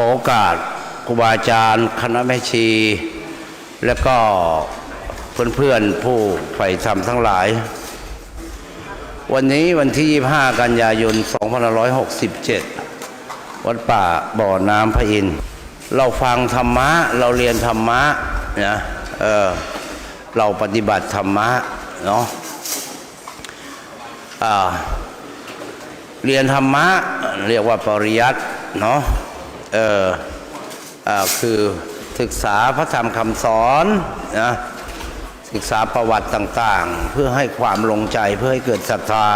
ขอโอกาสครูบาอาจารย์คณะแม่ชี และก็เพื่อนๆผู้ใฝ่ธรรมทั้งหลาย วันนี้วันที่ 25 กันยายน 2567 วัดป่าบ่อน้ำพระอินทร์เราฟังธรรมะ เราเรียนธรรมะนะเออเราปฏิบัติธรรมะเนาะเรียนธรรมะ เรียกว่าปริยัติเนาะ เอออคือศึกษาพระธรรมคำสอนนะศึกษาประวัติต่าง ๆ เพื่อให้ความลงใจเพื่อให้เกิดศรัทธา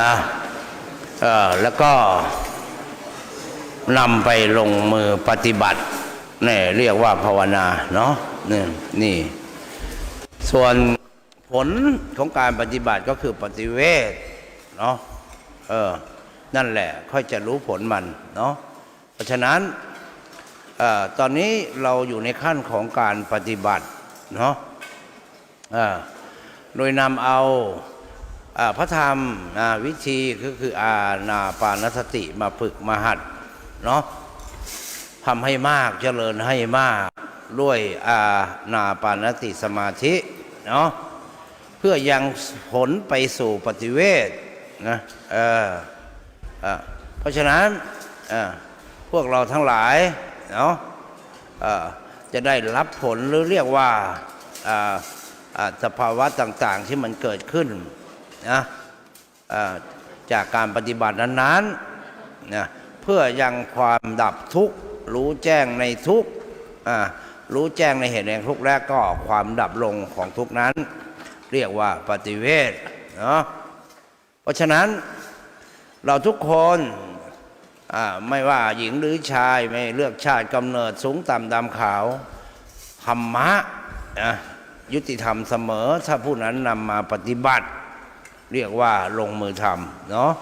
นะเออแล้วก็นำไปลงมือปฏิบัตินี่เรียกว่าภาวนาเนาะนี่นี่ ส่วนผลของการปฏิบัติก็คือปฏิเวทเนาะเออนั่นแหละ ค่อยจะรู้ผลมันเนาะ ราะฉะนั้นอตอนนี้เราอยู่ในขั้นของการปฏิบัติเนาะโดยนำเอาอพระธรรมวิธีก็คืออาณาปานสติมาฝึกมาหัดเนาะทำให้มากเจริญให้มากด้วยอาณาปานสติสมาธิเนาะเพื่อยังผลไปสู่ปฏิเวทนะเออเพราะฉะนั้นเออ พวกเราทั้งหลายเนาะจะได้รับผลหรือเรียกว่าอ่าอ่าสภาวะต่างๆที่มันเกิดขึ้นนะจากการปฏิบัตินั้นๆนะเพื่อยังความดับทุกข์รู้แจ้งในทุกข์รู้แจ้งในเหตุแห่งทุกข์และก็ความดับลงของทุกข์นั้น เรียกว่าปฏิเวทเนาะเพราะฉะนั้นเราทุกคน ไม่ว่าหญิงหรือชายไม่เลือกชาติกำเนิดสูงต่ำดำขาวธรรมะยุติธรรมเสมอ ถ้าผู้นั้นนำมาปฏิบัติ เรียกว่าลงมือทำเนาะ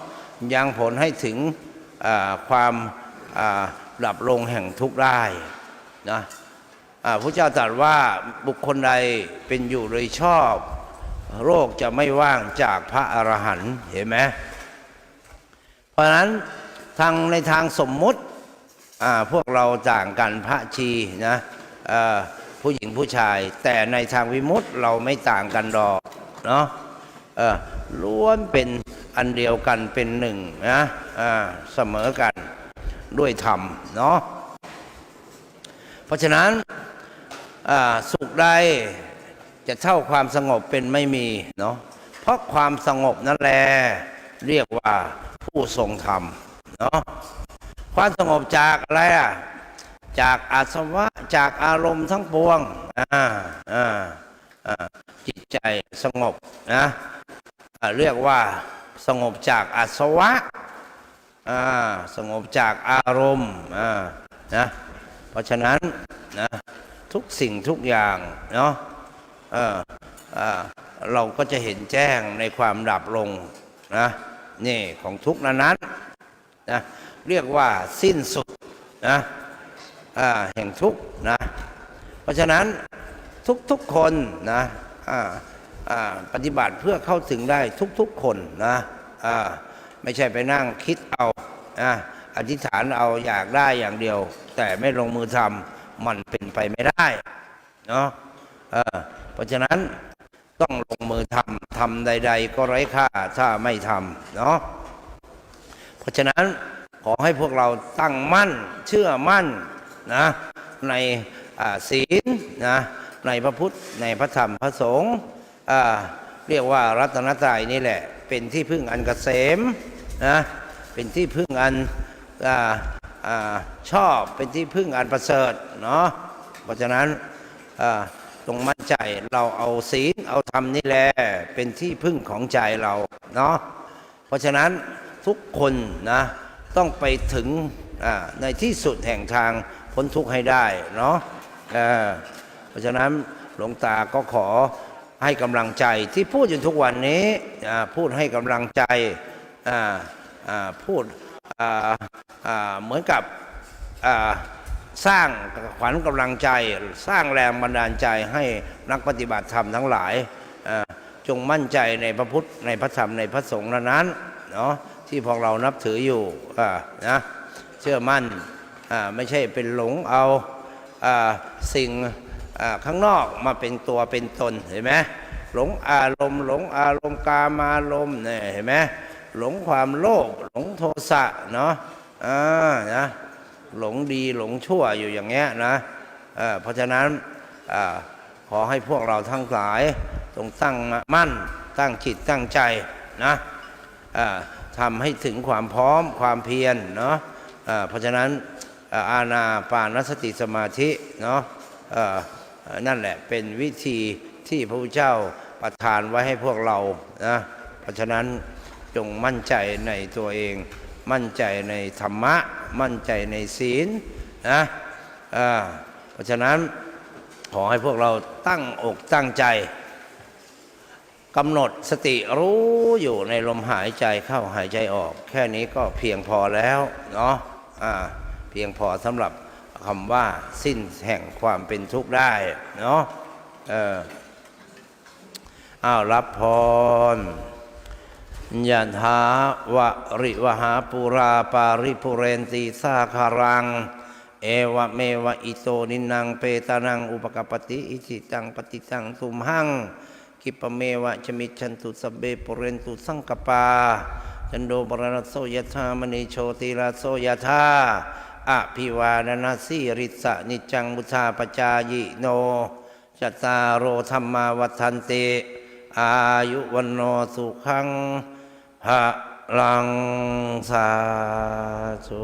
ยังผลให้ถึงความอ่าดับลงแห่งทุกข์ได้นะพระเจ้าตรัสว่าบุคคลใดเป็นอยู่โดยชอบ โรคจะไม่ว่างจากพระอรหันต์เห็นไหมเพราะนั้น ทางในทางสมมุติพวกเราต่างกันพระชีนะผู้หญิงผู้ชาย แต่ในทางวิมุตติเราไม่ต่างกันดอกเนาะล้วนเป็นอันเดียวกันเป็นหนึ่งนะเสมอกันด้วยธรรมเนาะเพราะฉะนั้นสุขใดจะเท่าความสงบเป็นไม่มีเนาะเพราะความสงบนั่นแหละเรียกว่าผู้ทรงธรรม เนาะความสงบจากอะไรอะจากอาสวะจากอารมณ์ทั้งปวงอ่าอ่าจิตใจสงบนะเรียกว่าสงบจากอาสวะอ่าสงบจากอารมณ์อ่านะเพราะฉะนั้นนะทุกสิ่งทุกอย่างเนาะเอ่อเอ่อเราก็จะเห็นแจ้งในความดับลงนะนี่ของทุกนั้นนั้น นะเรียกว่าสิ้นสุดนะแห่งทุกนะเพราะฉะนั้นทุกๆคนนะปฏิบัติเพื่อเข้าถึงได้ทุกๆคนนะไม่ใช่ไปนั่งคิดเอานะอธิษฐานเอาอยากได้อย่างเดียว แต่ไม่ลงมือทำมันเป็นไปไม่ได้เนาะเออเพราะฉะนั้นต้องลงมือทำทำใด ๆ ก็ไร้ค่าถ้าไม่ทำเนาะ ราะฉะนั้นขอให้พวกเราตั้งมั่นเชื่อมั่นนะในศีลนะในพระพุทธในพระธรรมพระสงฆ์เรียกว่ารัตนตรัยนี่แหละ เป็นที่พึ่งอันกเกษมนะเป็นที่พึ่งอันออชอบเป็นที่พึ่งอันประเสริฐเนาะเพราะฉะนั้นตรงมั่นใจเราเอาศีลเอาธรรมนี่แหละเป็นที่พึ่งของใจเราเนาะเพราะฉะนั้น ทุกคนนะต้องไปถึงในที่สุดแห่งทางพ้นทุกข์ให้ได้เนาะเพราะฉะนั้นหลวงตาก็ขอให้กำลังใจที่พูดอยู่ทุกวันนี้พูดให้กำลังใจพูดเหมือนกับสร้างขวัญกำลังใจสร้างแรงบันดาลใจให้นักปฏิบัติธรรมทั้งหลายจงมั่นใจในพระพุทธในพระธรรมในพระสงฆ์นั้นเนาะ ที่พวกเรานับถืออยู่นะเชื่อมั่นไม่ใช่เป็นหลงเอาอสิ่งข้างนอกมาเป็นตัวเป็นตนเห็นไหมหลงอารมณ์หลงอารมณ์กามารมณ์เนี่ยเห็นไหมหลงความโลภหลงโทสะเนาะอ่านะหลงดีหลงชั่วอยู่อย่างเงี้ยนะเอ่อเพราะฉะนั้นอขอให้พวกเราทั้งหลายจงตั้งมั่นตั้งจิตตั้งใจนะ ทำให้ถึงความพร้อมความเพียรเนาะเพราะฉะนั้นอาณาปานสติสมาธิเนาะนั่นแหละเป็นวิธีที่พระพุทธเจ้าประทานไว้ให้พวกเรานะเพราะฉะนั้นจงมั่นใจในตัวเอง มั่นใจในธรรมะ มั่นใจในศีลนะเพราะฉะนั้นขอให้พวกเราตั้งอกตั้งใจ กำหนดสติรู้อยู่ในลมหายใจเข้าหายใจออก แค่นี้ก็เพียงพอแล้วเนาะอ่าเพียงพอสำหรับคำว่าสิ้นแห่งความเป็นทุกข์ได้เนาะเอออ้าวรับพรยะถาวะริวหาปุราปาริปุเรนติสาคารัง เอวะเมวะอิโตนินังเปตานังอุปกปปติ อิจิตังปฏิตังตุมหัง กิปเมวะชมิชันตุสเบปุเรนตุสังกปา จันโดปรณโสยธามณีโชติราโสยธาอภิวานนาสีริสะนิจังบุชาปจายโนจตารโรธรรมาวัฏันเต อายุวันโนสุขังพระลังสาธุ